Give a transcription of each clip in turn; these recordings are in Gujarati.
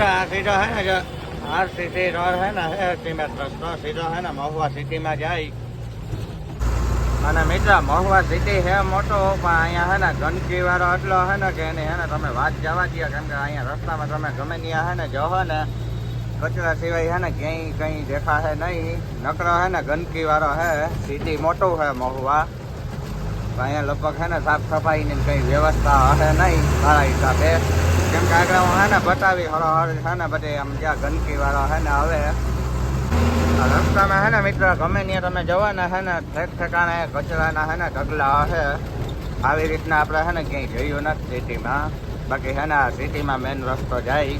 મિત્ર આ સીધો હે ને જો આર સિટી રોડ હે ને હે સિમેન્ટ રસ્તો સીધો હે ને મહુવા સિટીમાં જાય અને મિત્ર મહુવા સિટી હે મોટો પણ અહીંયા હે ને ગંદકી વાળો એટલો હે ને કે એની હે ને તમે વાત જવા દો કેમ કે અહીંયા રસ્તામાં તમે ગમે ત્યાં હે ને જોહો ને કચરા સિવાય હે ને ક્યાંય કંઈ દેખાશે નહીં નકરો હે ને ગંદકી વાળો હે સિટી મોટું હે મહુવા તો અહીંયા લગભગ હે ને સાફ સફાઈની કંઈ વ્યવસ્થા હશે નહીં મારા હિસાબે કેમ કે આગળ હું હાને બતાવી હરો હર છે ને આમ જ્યાં ગંદકી વાળો હે ને હવે રસ્તામાં હે ને મિત્ર, ગમે ત્યાં તમે જવાના હે ને ઠેક ઠેકાણે કચરાના હે ને ઢગલા હશે આવી રીતના આપણે હે ને ક્યાંય જોયું નથી સિટીમાં. બાકી હે ને આ સિટીમાં મેન રસ્તો જાય.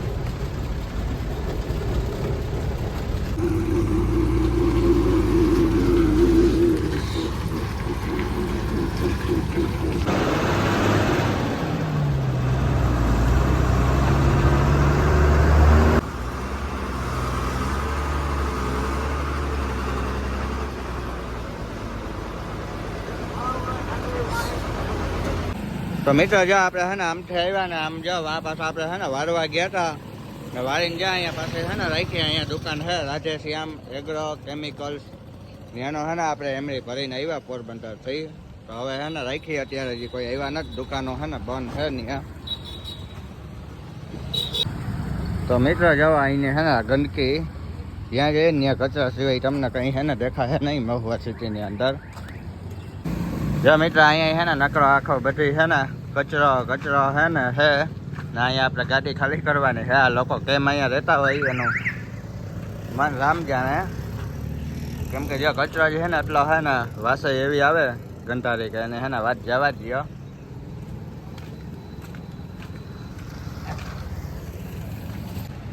તો મિત્રો જો આપણે હે ને આમ આવ્યા ને આમ જો આ પાછા આપણે હે ને વારવા ગયા હતા ને વારીને જ્યાં અહીંયા પાસે હે ને રાખી અહીંયા દુકાન છે રાધેશ્યામ એગ્રો કેમિકલ્સ એનો હે ને આપણે એમણે ભરીને આવ્યા પોરબંદર થઈ તો હવે હે ને રાખી અત્યારે હજી કોઈ આવ્યા નથી દુકાનો હે ને બંધ છે નહીં તો મિત્રો જો અહીંને હે ને ગંદકી જ્યાં જઈએ ત્યાં કચરા સિવાય તમને કંઈ હે ને દેખાય નહીં મહુવા સિટીની અંદર જો મિત્ર અહીંયા હે ને નકરો આખો બધી છે ને કચરો કચરો હે ને હે. ને અહીંયા આપણે ગાડી ખાલી કરવાની હે આ લોકો કેમ અહીંયા રહેતા હોય એનું મન રામ જાણે. કેમ કે જો કચરો જે છે ને, એટલો હે ને વાસે એવી આવે ઘંટારી કે એને હે ને, વાત જવા દો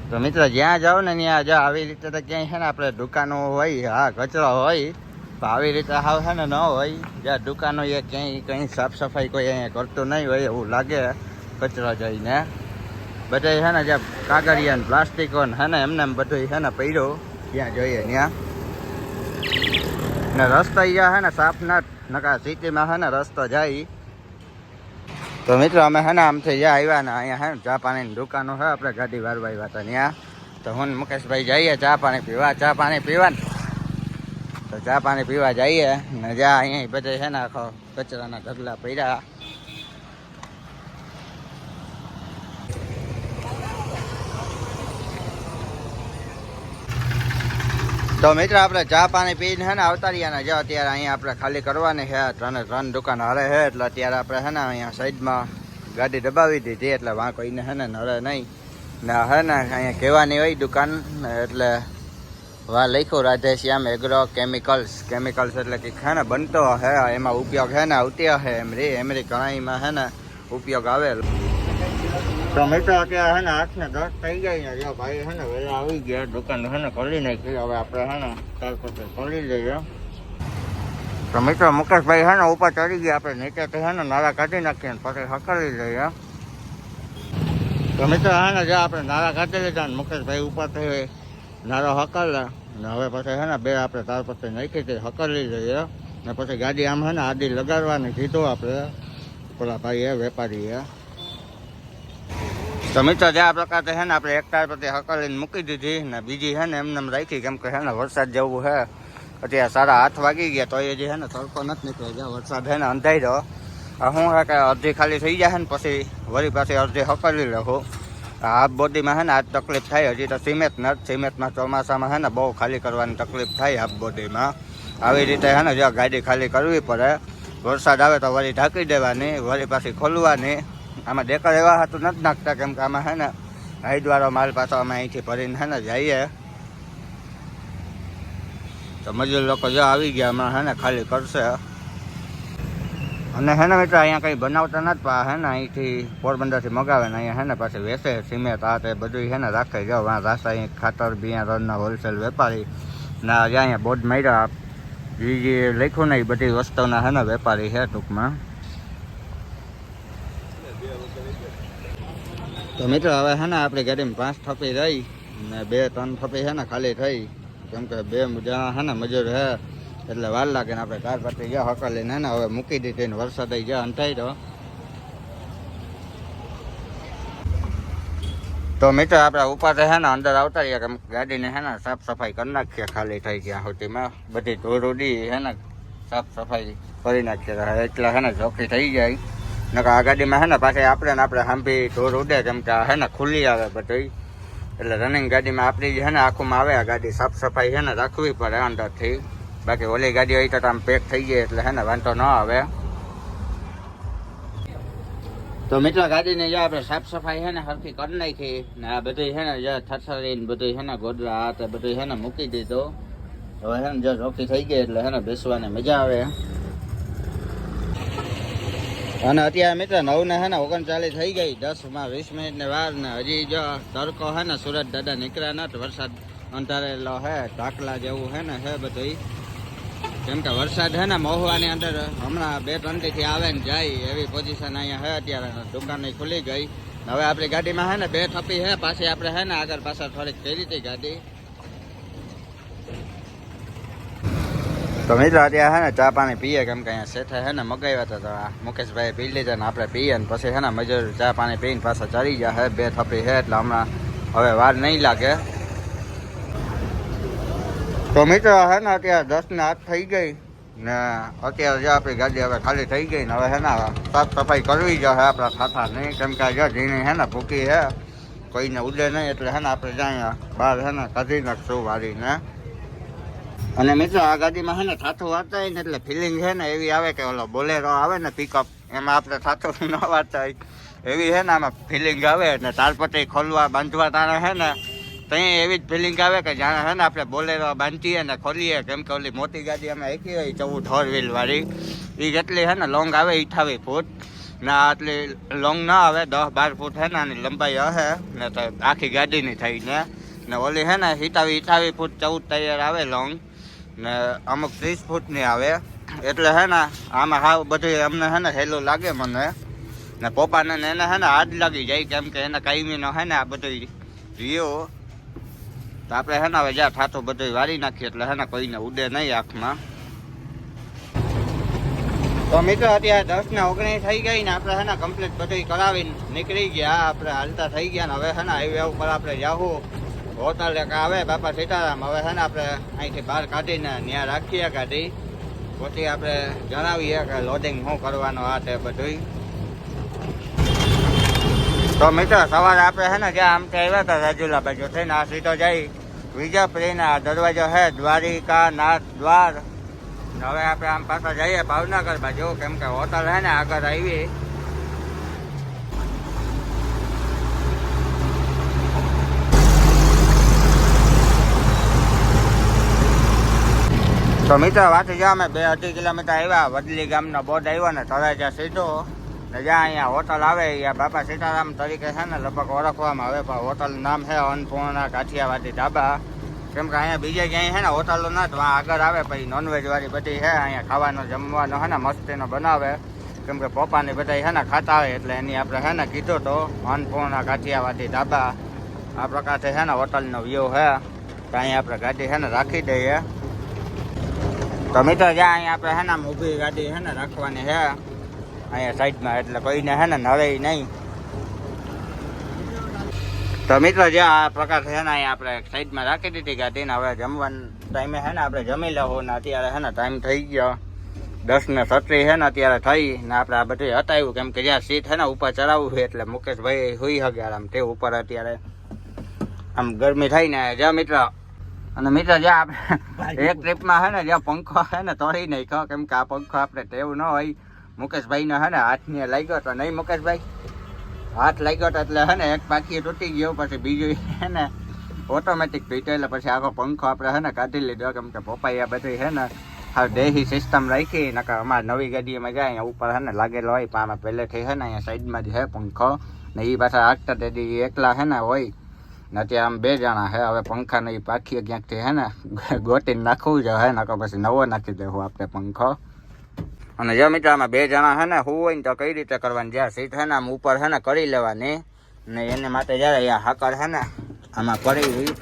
તો મિત્ર, જ્યાં જાઓ ને, ત્યાં જ આવી રીતે તો ક્યાંય છે ને, આપણે દુકાનો હોય, હા, કચરો હોય તો આવી રીતે હાવ છે ને ન હોય. જ્યાં દુકાનો એ ક્યાંય કંઈ સાફ સફાઈ કોઈ અહીંયા કરતું નહીં હોય એવું લાગે કચરો જઈને. બધે છે ને જ્યાં કાગળિયા પ્લાસ્ટિકો ને હે ને એમને એમ બધું છે ને પડ્યું ત્યાં જોઈએ ત્યાં ને રસ્તો અહીંયા છે ને સાફ નકા સિટીમાં છે ને રસ્તો જાય. તો મિત્રો અમે છે ને આમથી જ્યાં આવ્યા ને અહીંયા હે ચા પાણીની દુકાનો છે, આપણે ગાડી વારવા આવ્યા હતા ત્યાં તો હું મુકેશભાઈ જઈએ, ચા પાણી પીવા, ચા પાણી પીવા ને. તો ચા પાણી પીવા જઈએ ને જ્યાં અહીંયા બધે છે ને આખો કચરાના ઢગલા પડ્યા. તો મિત્ર, આપણે ચા પાણી પીને છે ને આવતા રહ્યા ને જો અત્યારે અહીંયા આપણે ખાલી કરવાની છે. ત્રણે ત્રણ દુકાન હારે છે, એટલે અત્યારે આપણે છે ને અહીંયા સાઈડમાં ગાડી દબાવી દીધી, એટલે વાંકો કોઈને છે ને નડે નહીં. ને હે ને અહીંયા કહેવાની હોય દુકાન એટલે વા લખ્યું રાધેશ્યામ એગ્રો કેમિકલ્સ કેમિકલ્સ એટલે કે છે ને, બનતો હે એમાં ઉપયોગ છે ને, આવતી હે એમરી એમરી કણાઈમાં છે ને, ઉપયોગ આવે તો મિત્રો અત્યારે હે ને આઠ ને દસ થઈ જાય ને, જો ભાઈ હે ને વહેલા આવી ગયા, દુકાન હે ને, ખોલી નાખી, હવે આપણે હે ને ત્યાર પછી ખોલી લઈએ. તો મિત્રો, મુકેશભાઈ હે ને, ઉપર ચડી ગયા, આપણે નીચે તો હે ને, નાળા કાઢી નાખીએ ને, પછી હકલી લઈએ. તો મિત્રો, હે ને, જો આપણે નાળા કાઢી લીધા ને, મુકેશભાઈ ઉપર થઈ નારો હકલ ને હવે પછી હે ને બે આપણે તાર પછી નાખી હતી હકલી લઈએ. ને પછી ગાડી આમ હે ને આડી લગાડવાની કીધું આપણે. પેલા ભાઈએ વેપારીએ તો મિત્રો જે આ પ્રકાર છે ને આપણે એક તાર પછી હકલીને મૂકી દીધી ને બીજી છે ને એમને એમ રાખી કેમ કે છે ને વરસાદ જેવું છે અત્યારે સાડા આઠ વાગી ગયા તો એ જે છે ને તડકો નથી નીકળ્યો. જ્યાં વરસાદ છે ને અંધાઈ રહ્યો. આ શું છે કે અડધી ખાલી થઈ જાય ને પછી વળી પાછી અડધી હકલી લખું હાફ બોડીમાં હે ને આ તકલીફ થાય. હજી તો સિમેન્ટ નથી સિમેન્ટમાં ચોમાસામાં હે ને બહુ ખાલી કરવાની તકલીફ થાય હાફ બોડીમાં આવી રીતે હે ને જો ગાડી ખાલી કરવી પડે. વરસાદ આવે તો વળી ઢાંકી દેવાની, વળી પાછી ખોલવાની. આમાં ડેકર એવા હતું નથી નાખતા કેમ કે આમાં હે ને હાઈડવાળો માલ પાછો અમે અહીંથી ભરીને હે ને જઈએ. તો મજૂર લોકો જો આવી ગયા, હમણાં હે ને ખાલી કરશે. અને હે ને મિત્રો, અહીંયા કંઈ બનાવતા નથી હે ને અહીંથી પોરબંદરથી મગાવે ને અહીંયા હે ને પાછી વેચે, સિમેન્ટ, આ તે બધું હે ને રાખે. જાઓ વાં રાસાયણિક ખાતર બિયારણના હોલસેલ વેપારી ના અહીંયા બોર્ડ માર્યા એ જે લખ્યું ને એ બધી વસ્તુના હે ને વેપારી છે ટૂંકમાં. તો મિત્રો, હવે હે ને આપણી ગાડીમાં પાંચ થપી રહી ને બે, ત્રણ થપી હે ને ખાલી થઈ. કેમ કે બે જણા હે ને મજૂર છે એટલે વાર લાગે ને આપણે કાર પટ્ટી ગયા હકલીને હે ને હવે મૂકી દીધી ને વરસાદ આવી ગયા અંધાઈ રહ્યો તો મિત્રો આપણે ઉપર છે હે ને, અંદર આવતા રહ્યા કેમ કે ગાડીને હે ને સાફ સફાઈ કરી નાખીએ, ખાલી થઈ ગયા સુધીમાં. બધી ધૂળ ઉડી હે ને, સાફ સફાઈ કરી નાખીએ, તો એટલે હે ને ચોખ્ખી થઈ જાય. નકર આ ગાડીમાં હે ને પાછી આપણે ને આપણે હાંભી ધૂળ ઉડે કેમ કે આ હે ને ખુલ્લી આવે બધી એટલે રનિંગ ગાડીમાં આપણી જે હે ને આખુંમાં આવે, આ ગાડી સાફ સફાઈ છે ને રાખવી પડે અંદરથી. બાકી ઓલી ગાડી હોય તો આમ પેક થઈ જાય એટલે હે ને, વાંધો ન આવે. તો મિત્રો ગાડીને જે આપણે સાફ સફાઈ છે ને સરખી કરી નાખી ને આ બધું છે ને જે થરસરીને બધું છે ને ગોદરા આ તે બધું છે ને મૂકી દીધો. હવે છે ને જો ચોખ્ખી થઈ ગઈ એટલે છે ને બેસવાની મજા આવે. અને અત્યારે મિત્રો નવ ને છે ને ઓગણચાલીસ થઈ ગઈ દસમાં વીસ મિનિટ ને વાર ને હજી જો તડકો છે ને સુરત દાદા નીકળ્યા નથી વરસાદ અંધારેલો હે, ઢાકલા જેવું છે ને હે બધું કેમ કે વરસાદ હે ને, મહુવાની અંદર હમણાં બે ત્રણથી આવે ને જાય, એવી પોઝિશન અહીંયા હે અત્યારે દુકાન ખુલી ગઈ. હવે આપણી ગાડીમાં હે ને, બે થપી હે પાછી આપણે હે ને, આગળ પાછળ થોડીક કરી હતી ગાડી. તો મિત્રો, અત્યારે હે ને, ચા પાણી પીએ કેમ કે અહીંયા શેઠે હે ને, મગાવ્યા હતા મુકેશભાઈ પી લીધા ને, આપણે પીએ ને, પછી હે ને, મજૂર ચા પાણી પીને પાછા ચડી ગયા હે બે થપી હે એટલે હમણાં હવે વાર નહીં લાગે. તો મિત્રો હે ને, અત્યારે દસ ને આઠ થઈ ગઈ ને અત્યારે જે આપણી ગાડી હવે ખાલી થઈ ગઈ ને હવે હે ને સાફ સફાઈ કરવી જો હે આપણા થાથા નહીં. કેમ કે જો ઝીણી હે ને, ભૂકી હે, કોઈને ઉડે નહીં એટલે હે ને, આપણે જાય બહાર હે ને કાઢી નાખશું વાળીને. અને મિત્રો, આ ગાડીમાં હે ને થાથું વાંચતા ને એટલે ફિલિંગ છે ને એવી આવે કે ઓલો બોલેરો આવે ને પિકઅપ એમાં આપણે થાથું ન વાંચતા હોય. એવી છે ને આમાં ફિલિંગ આવે ને તારપટ્ટી ખોલવા, બાંધવા તાણે છે ને ત્યાં એવી જ ફિલિંગ આવે કે જાણે છે ને આપણે બોલેરો બાંધીએ ને ખોલીએ, કેમ કે ઓલી મોટી ગાડી અમે એકી હોય, ચૌદ ફોર વ્હીલ વાળી. એ જેટલી છે ને લોંગ આવે ઈઠાવી ફૂટ. ને આટલી લોંગ ના આવે, દસ બાર ફૂટ છે ને આની લંબાઈ હશે ને તો આખી ગાડીની થઈને ને. ઓલી છે ને હિતાવી અઠાવીસ ફૂટ ચૌદ તૈયાર આવે લોંગ ને અમુક ત્રીસ ફૂટની આવે. એટલે હે ને આમાં હાવ બધું અમને હે ને હેલું લાગે મને. ને પપ્પાને એને હે ને હાથ લાગી જાય, કેમ કે એને કાયમીનો હે ને આ બધું રહ્યો. તો આપણે હે ને હવે જ્યાં થાતું બધો વારી નાખીએ એટલે હે ને કોઈને ઉડે નહીં આંખમાં. તો મિત્રો અત્યારે દસ ને ઓગણીસ થઈ ગઈ ને આપણે હેના કમ્પ્લીટ બધું કરાવીને નીકળી ગયા. આપણે હાલતા થઈ ગયા ને હવે હે ને હાઈવે ઉપર આપણે જાવું હોટલ એક આવે, બાપા સીતારામ. હવે છે ને આપણે અહીંથી બહાર કાઢીને ત્યાં રાખીએ ગાડી. પછી આપણે જણાવીએ કે લોડિંગ શું કરવાનું આ તે બધું તો મિત્રો, સવારે આપણે છે ને જ્યાં આમથી આવ્યા હતા રાજુલા બાજુ, થઈને આ સીધો જઈ વિજાપુરીને દરવાજો છે દ્વારિકા નાથ દ્વાર હવે આપણે આમ પાછા જઈએ ભાવનગર બાજુ, કેમ કે હોટલ છે ને, આગળ આવી. તો મિત્ર વાત જ્યાં અમે બે અઢી કિલોમીટર આવ્યા, વડલી ગામનો બોર્ડ આવ્યો ને તરાજા સીધો. ને જ્યાં અહીંયા હોટલ આવે, અહીંયા બાપા સીતારામ તરીકે છે ને લગભગ ઓળખવામાં આવે, પણ હોટલ નામ છે અન્નપૂર્ણા કાઠિયાવાડી ઢાબા કેમ કે અહીંયા બીજે ક્યાંય છે ને હોટલો ના તો આગળ આવે, પછી નોનવેજ વાળી બધી છે, અહીંયા ખાવાનો, જમવાનો છે ને મસ્તીનો બનાવે. કેમ કે પપ્પાને બધા છે ને ખાતા હોય, એટલે એની આપણે છે ને કીધું તો, અન્નપૂર્ણા કાઠિયાવાડી ઢાબા આ પ્રકારથી છે ને હોટલનો વ્યૂ છે. તો અહીંયા આપણે ગાડી છે ને રાખી દઈએ. તો મિત્રો, જ્યાં અહીંયા આપણે છે ને ઊભી ગાડી છે ને રાખવાની છે અહીંયા સાઈડમાં એટલે કોઈને હે ને નવે નહીં. તો મિત્રો જ્યાં આ પ્રકાર છે ને અહીંયા આપણે સાઈડમાં રાખી દીધી ગાડીને હવે જમવાનું ટાઈમે છે ને આપણે જમી લેવું ને અત્યારે છે ને ટાઈમ થઈ ગયો. દસ ને સત્રી છે ને અત્યારે થઈ ને આપણે આ બધું હટાવ્યું. કેમ કે જ્યાં સીટ છે ને ઉપર ચડાવવું છે એટલે મુકેશભાઈ હોઈ શકે આમ તે ઉપર અત્યારે. આમ ગરમી થઈ ને જ્યાં મિત્ર. અને મિત્ર જ્યાં આપણે એક ટ્રીપમાં છે ને જ્યાં પંખો છે ને તોડી નહીં કેમ કે આ પંખો આપણે ટેવ ન હોય. મુકેશભાઈ નો હે ને હાથની લાગ્યો તો નહીં મુકેશભાઈ. હાથ લાગ્યો તો એટલે હે ને એક પાકી તૂટી ગયો, પછી બીજું હે ને ઓટોમેટિક તૂટ્યો એટલે પછી આખો પંખો આપણે હે ને કાઢી લીધો, કેમ કે પપ્પાએ બધી હે ને હા દેહી સિસ્ટમ રાખી, નકર અમારે નવી ગાડીમાં જાય, અહીંયા ઉપર હે ને લાગેલો હોય, પણ આમાં પહેલેથી હે ને અહીંયા સાઈડમાં જ હે પંખો, ને એ પાછા આગતા તેથી એકલા હે ને હોય, ને ત્યાં આમ બે જણા હે, હવે પંખા ને પાખીએ ક્યાંકથી હે ને ગોટીને નાખવું જ હે, નકર પછી નવો નાખી દેવું આપણે પંખો. અને જો મિત્રો આમાં બે જણા હે ને હું હોય ને તો કઈ રીતે કરવાની જ્યાં સીટ છે ને આમ ઉપર છે ને કરી લેવાની. ને એને માટે જ્યારે અહીંયા હાકર છે ને આમાં કરી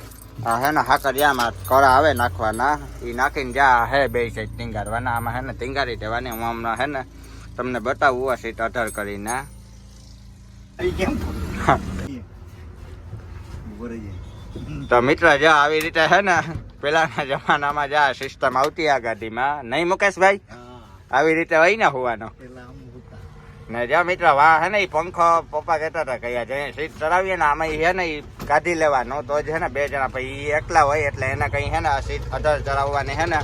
આ હે ને હાકર જ્યાં કળા આવે નાખવાના એ નાખીને જ્યાં હે બે સાઈડ ટીંગારવાના આમાં હે ને ટીંગારી દેવાની હું હમણાં હે ને તમને બતાવું આ સીટ અઢાર કરીને. તો મિત્ર જો આવી રીતે છે ને પેલાના જમાનામાં જ્યાં સિસ્ટમ આવતી આ ગાડીમાં નહીં મુકેશભાઈ? આવી રીતે હોય ને હોવાનો. ને જો મિત્ર વાહ હે ને એ પંખો પપ્પા કહેતા હતા કે જે સીટ ચડાવીએ ને આમાં હે ને એ કાઢી લેવાનો. તો જ હે ને બે જણા પછી એ એકલા હોય એટલે એને કઈ હે ને આ સીટ અધર ચડાવવાની હે ને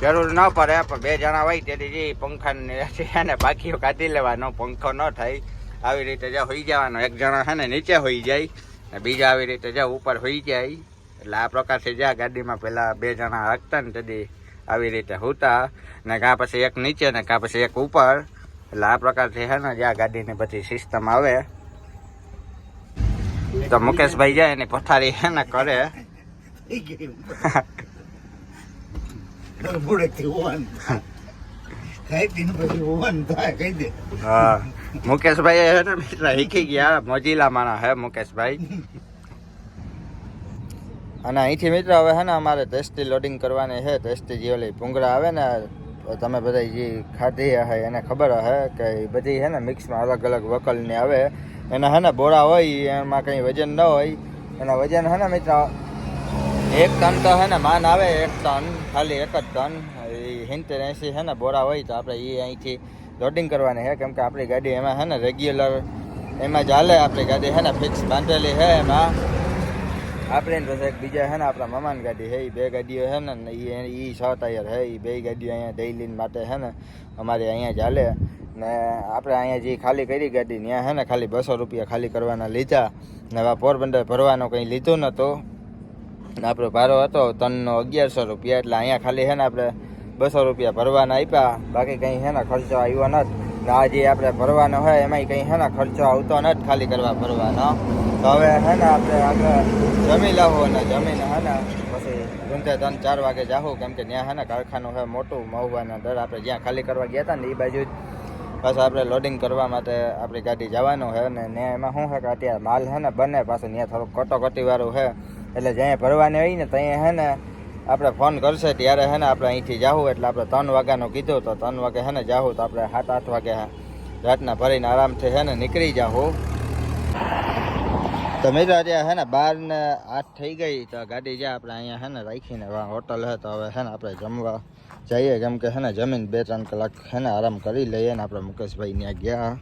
જરૂર ન પડે. પણ બે જણા હોય તેથી જે પંખા હે ને બાકીઓ કાઢી લેવાનો. પંખો ન થાય. આવી રીતે જે હોઈ જવાનો. એક જણા હે ને નીચે હોઈ જાય. ને બીજા આવી રીતે જે ઉપર હોઈ જાય. એટલે આ પ્રકારથી જ્યાં ગાડીમાં પેલા બે જણા રાખતા ને તેથી આવી રીતે હુતા ને કાં પછી એક નીચે ને કાં પછી એક ઉપર. એટલે આ પ્રકારથી હે ને જ્યાં ગાડીની બધી સિસ્ટમ આવે. તો મુકેશભાઈ જાય એની પથારી હે ને કરે. મુકેશભાઈ હે. ને શીખી ગયા. મોજીલા માણા હે મુકેશભાઈ. અને અહીંથી મિત્ર હવે હે ને અમારે ટેસ્ટી લોડિંગ કરવાની છે. ટેસ્ટી જે ઓલી ભૂંગળા આવે ને, તમે બધા જે ખાધી હે, એને ખબર હે કે બધી હે ને મિક્સમાં અલગ અલગ વકલની આવે. એના હે ને બોરા હોય, એમાં કંઈ વજન ન હોય. એના વજન હે ને મિત્ર, એક ટન તો હે ને માન આવે, એક ટન, ખાલી એક જ ટન. એ હિંતેર એંસી હે ને બોરા હોય તો આપણે એ અહીંથી લોડિંગ કરવાની છે કેમ કે આપણી ગાડી એમાં હે ને રેગ્યુલર એમાં ચાલે આપણી ગાડી હે ને ફિક્સ બાંધેલી છે એમાં. આપણે પછી એક બીજા હે ને, આપણા મામાની ગાડી છે એ બે ગાડીઓ છે ને એ એ છ ટાયર છે એ બે ગાડીઓ અહીંયા ડેઇલી માટે છે ને, અમારે અહીંયા ચાલે ને આપણે અહીંયા જે ખાલી કરી ગાડી, ત્યાં હે ને ખાલી બસો રૂપિયા ખાલી કરવાના લીધા. ને હવે પોરબંદર ભરવાનો કંઈ લીધું નહોતું ને આપણો ભાડો હતો ત્રણનો અગિયારસો રૂપિયા, એટલે અહીંયા ખાલી છે ને આપણે બસો રૂપિયા ભરવાના આપ્યા. બાકી કંઈ છે ને ખર્ચો આવ્યો નથી ને આ જે આપણે ભરવાનો હોય, એમાંય કંઈ છે ને ખર્ચો આવતો નથી ખાલી કરવા ભરવાનો. તો હવે હે ને આપણે આગળ જમી લાવવું અને જમીને હે ને પછી રૂંધે ત્રણ ચાર વાગે જાવું કેમ કે ત્યાં હે ને કારખાનું છે મોટું, મહુવાના દર આપણે જ્યાં ખાલી કરવા ગયા હતા ને એ બાજુ જ. પાછું આપણે લોડિંગ કરવા માટે આપણી ગાડી જવાનું છે ને ત્યાં એમાં શું છે કે અત્યારે માલ છે ને બને, પાછું ત્યાં થોડુંક કટોકટીવાળું છે એટલે જ્યાં ભરવાની હોય ને ત્યાં હે ને આપણે ફોન કરશે ત્યારે હે ને આપણે અહીંથી જાવું એટલે આપણે ત્રણ વાગ્યાનું કીધું, તો ત્રણ વાગે છે ને જાવું તો આપણે સાત, આઠ વાગે રાતના ભરીને આરામથી હે ને નીકળી જાવું તો મિત્રો અત્યારે છે ને બાર ને આઠ થઈ ગઈ તો ગાડી જ્યાં આપણે અહીંયા છે ને રાખીને વા હોટલ છે તો હવે છે ને આપણે જમવા જઈએ. કેમ કે છે ને જમીન બે ત્રણ કલાક છે ને આરામ કરી લઈએ ને આપણે મુકેશભાઈ ત્યાં ગયા.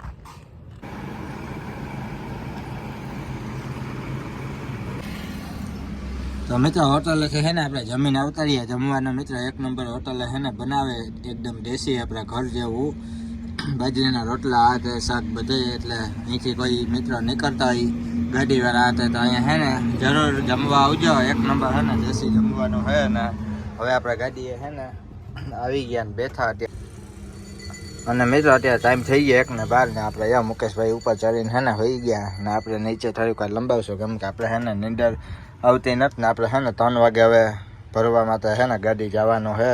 તો મિત્ર હોટલે છે ને આપણે જમીન અવતારીએ જમવાના મિત્ર એક નંબર હોટલે છે ને બનાવે એકદમ દેશી આપણે ઘર જેવું. બાજરીના રોટલા, આ તે શાક બધે એટલે અહીંથી કોઈ મિત્ર નીકળતા હોય. ગાડીવાળા હતા તો અહીંયા હે ને જરૂર જમવા આવજો. એક નંબર હે ને દેશી જમવાનું છે ને. હવે આપણે ગાડીએ હે ને આવી ગયા ને બેઠા અત્યારે. અને મિત્રો, અત્યારે ટાઈમ થઈ ગયો એક ને બાર ને આપણે યા મુકેશભાઈ ઉપર ચડીને હે ને હોઈ ગયા ને આપણે નીચે થોડીક વાર લંબાવશું કેમ કે આપણે હે ને નીંદર આવતી નથી ને આપણે હે ને ત્રણ વાગે હવે ભરવા માટે હે ને ગાડી જવાનું છે